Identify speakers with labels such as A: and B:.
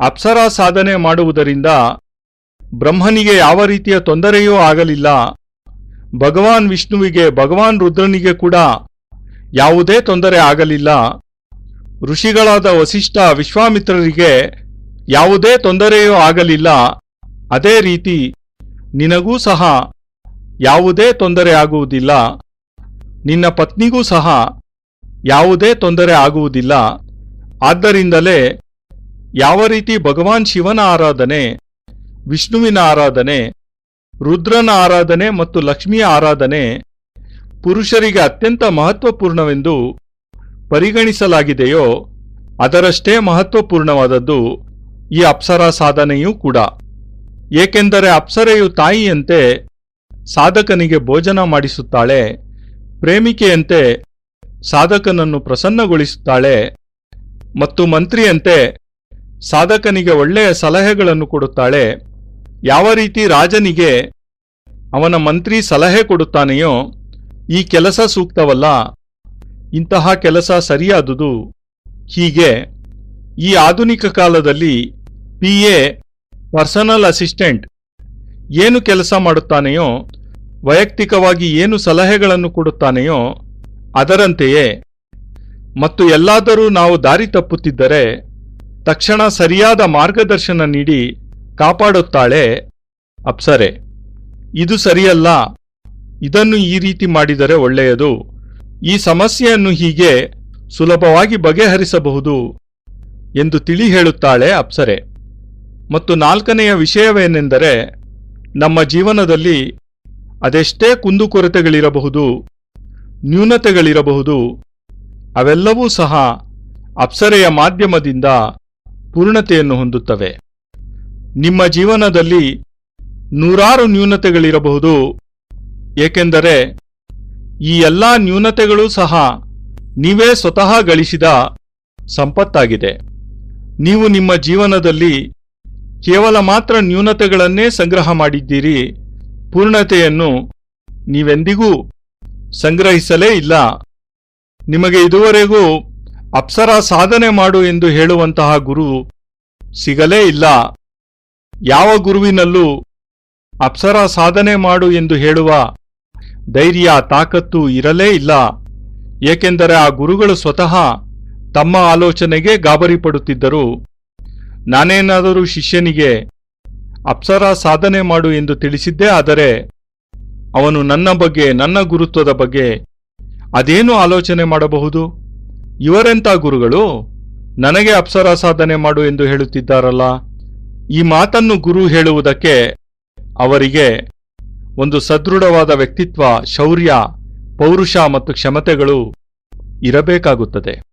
A: ಅಪ್ಸರಾ ಸಾಧನೆ ಮಾಡುವುದರಿಂದ ಬ್ರಹ್ಮನಿಗೆ ಯಾವ ರೀತಿಯ ತೊಂದರೆಯೂ ಆಗಲಿಲ್ಲ. ಭಗವಾನ್ ವಿಷ್ಣುವಿಗೆ, ಭಗವಾನ್ ರುದ್ರನಿಗೆ ಕೂಡ ಯಾವುದೇ ತೊಂದರೆ ಆಗಲಿಲ್ಲ. ಋಷಿಗಳಾದ ವಸಿಷ್ಠ ವಿಶ್ವಾಮಿತ್ರರಿಗೆ ಯಾವುದೇ ತೊಂದರೆಯೂ ಆಗಲಿಲ್ಲ. ಅದೇ ರೀತಿ ನಿನಗೂ ಸಹ ಯಾವುದೇ ತೊಂದರೆ ಆಗುವುದಿಲ್ಲ. ನಿನ್ನ ಪತ್ನಿಗೂ ಸಹ ಯಾವುದೇ ತೊಂದರೆ ಆಗುವುದಿಲ್ಲ. ಆದ್ದರಿಂದಲೇ ಯಾವ ರೀತಿ ಭಗವಾನ್ ಶಿವನ ಆರಾಧನೆ, ವಿಷ್ಣುವಿನ ಆರಾಧನೆ, ರುದ್ರನ ಆರಾಧನೆ ಮತ್ತು ಲಕ್ಷ್ಮಿಯ ಆರಾಧನೆ ಪುರುಷರಿಗೆ ಅತ್ಯಂತ ಮಹತ್ವಪೂರ್ಣವೆಂದು ಪರಿಗಣಿಸಲಾಗಿದೆಯೋ, ಅದರಷ್ಟೇ ಮಹತ್ವಪೂರ್ಣವಾದದ್ದು ಈ ಅಪ್ಸರಾ ಸಾಧನೆಯೂ ಕೂಡ. ಏಕೆಂದರೆ ಅಪ್ಸರೆಯು ತಾಯಿಯಂತೆ ಸಾಧಕನಿಗೆ ಭೋಜನ ಮಾಡಿಸುತ್ತಾಳೆ, ಪ್ರೇಮಿಕೆಯಂತೆ ಸಾಧಕನನ್ನು ಪ್ರಸನ್ನಗೊಳಿಸುತ್ತಾಳೆ ಮತ್ತು ಮಂತ್ರಿಯಂತೆ ಸಾಧಕನಿಗೆ ಒಳ್ಳೆಯ ಸಲಹೆಗಳನ್ನು ಕೊಡುತ್ತಾಳೆ, ಯಾವ ರೀತಿ ರಾಜನಿಗೆ ಅವನ ಮಂತ್ರಿ ಸಲಹೆ ಕೊಡುತ್ತಾನೆಯೋ ಈ ಕೆಲಸ ಸೂಕ್ತವಲ್ಲ, ಇಂತಹ ಕೆಲಸ ಸರಿಯಾದುದು. ಹೀಗೆ ಈ ಆಧುನಿಕ ಕಾಲದಲ್ಲಿ ಪಿ ಎ ಪರ್ಸನಲ್ ಅಸಿಸ್ಟೆಂಟ್ ಏನು ಕೆಲಸ ಮಾಡುತ್ತಾನೆಯೋ, ವೈಯಕ್ತಿಕವಾಗಿ ಏನು ಸಲಹೆಗಳನ್ನು ಕೊಡುತ್ತಾನೆಯೋ ಅದರಂತೆಯೇ. ಮತ್ತು ಎಲ್ಲಾದರೂ ನಾವು ದಾರಿ ತಪ್ಪುತ್ತಿದ್ದರೆ ತಕ್ಷಣ ಸರಿಯಾದ ಮಾರ್ಗದರ್ಶನ ನೀಡಿ ಕಾಪಾಡುತ್ತಾಳೆ ಅಪ್ಸರೆ. ಇದು ಸರಿಯಲ್ಲ. ಇದನ್ನು ಈ ರೀತಿ ಮಾಡಿದರೆ ಒಳ್ಳೆಯದು. ಈ ಸಮಸ್ಯೆಯನ್ನು ಹೀಗೆ ಸುಲಭವಾಗಿ ಬಗೆಹರಿಸಬಹುದು ಎಂದು ತಿಳಿ ಹೇಳುತ್ತಾಳೆ ಅಪ್ಸರೆ. ಮತ್ತು ನಾಲ್ಕನೆಯ ವಿಷಯವೇನೆಂದರೆ, ನಮ್ಮ ಜೀವನದಲ್ಲಿ ಅದೆಷ್ಟೇ ಕುಂದುಕೊರತೆಗಳಿರಬಹುದು ನ್ಯೂನತೆಗಳಿರಬಹುದು, ಅವೆಲ್ಲವೂ ಸಹ ಅಪ್ಸರೆಯ ಮಾಧ್ಯಮದಿಂದ ಪೂರ್ಣತೆಯನ್ನು ಹೊಂದುತ್ತವೆ. ನಿಮ್ಮ ಜೀವನದಲ್ಲಿ ನೂರಾರು ನ್ಯೂನತೆಗಳಿರಬಹುದು. ಏಕೆಂದರೆ ಈ ಎಲ್ಲ ನ್ಯೂನತೆಗಳು ಸಹ ನೀವೇ ಸ್ವತಃ ಗಳಿಸಿದ ಸಂಪತ್ತಾಗಿದೆ. ನೀವು ನಿಮ್ಮ ಜೀವನದಲ್ಲಿ ಕೇವಲ ಮಾತ್ರ ನ್ಯೂನತೆಗಳನ್ನೇ ಸಂಗ್ರಹ ಮಾಡಿದ್ದೀರಿ. ಪೂರ್ಣತೆಯನ್ನು ನೀವೆಂದಿಗೂ ಸಂಗ್ರಹಿಸಲೇ ಇಲ್ಲ. ನಿಮಗೆ ಇದುವರೆಗೂ ಅಪ್ಸರ ಸಾಧನೆ ಮಾಡು ಎಂದು ಹೇಳುವಂತಹ ಗುರು ಸಿಗಲೇ ಇಲ್ಲ. ಯಾವ ಗುರುವಿನಲ್ಲೂ ಅಪ್ಸರ ಸಾಧನೆ ಮಾಡು ಎಂದು ಹೇಳುವ ಧೈರ್ಯ, ತಾಕತ್ತು ಇರಲೇ ಇಲ್ಲ. ಏಕೆಂದರೆ ಆ ಗುರುಗಳು ಸ್ವತಃ ತಮ್ಮ ಆಲೋಚನೆಗೆ ಗಾಬರಿ ಪಡುತ್ತಿದ್ದರು ನಾನೇನಾದರೂ ಶಿಷ್ಯನಿಗೆ ಅಪ್ಸರ ಸಾಧನೆ ಮಾಡು ಎಂದು ತಿಳಿಸಿದ್ದೇ ಆದರೆ ಅವನು ನನ್ನ ಬಗ್ಗೆ, ನನ್ನ ಗುರುತ್ವದ ಬಗ್ಗೆ ಅದೇನು ಆಲೋಚನೆ ಮಾಡಬಹುದು? ಇವರೆಂಥ ಗುರುಗಳು? ನನಗೆ ಅಪ್ಸರ ಸಾಧನೆ ಮಾಡು ಎಂದು ಹೇಳುತ್ತಿದ್ದಾರಲ್ಲ. ಈ ಮಾತನ್ನು ಗುರು ಹೇಳುವುದಕ್ಕೆ ಅವರಿಗೆ ಒಂದು ಸದೃಢವಾದ ವ್ಯಕ್ತಿತ್ವ, ಶೌರ್ಯ, ಪೌರುಷ ಮತ್ತು ಕ್ಷಮತೆಗಳು ಇರಬೇಕಾಗುತ್ತದೆ.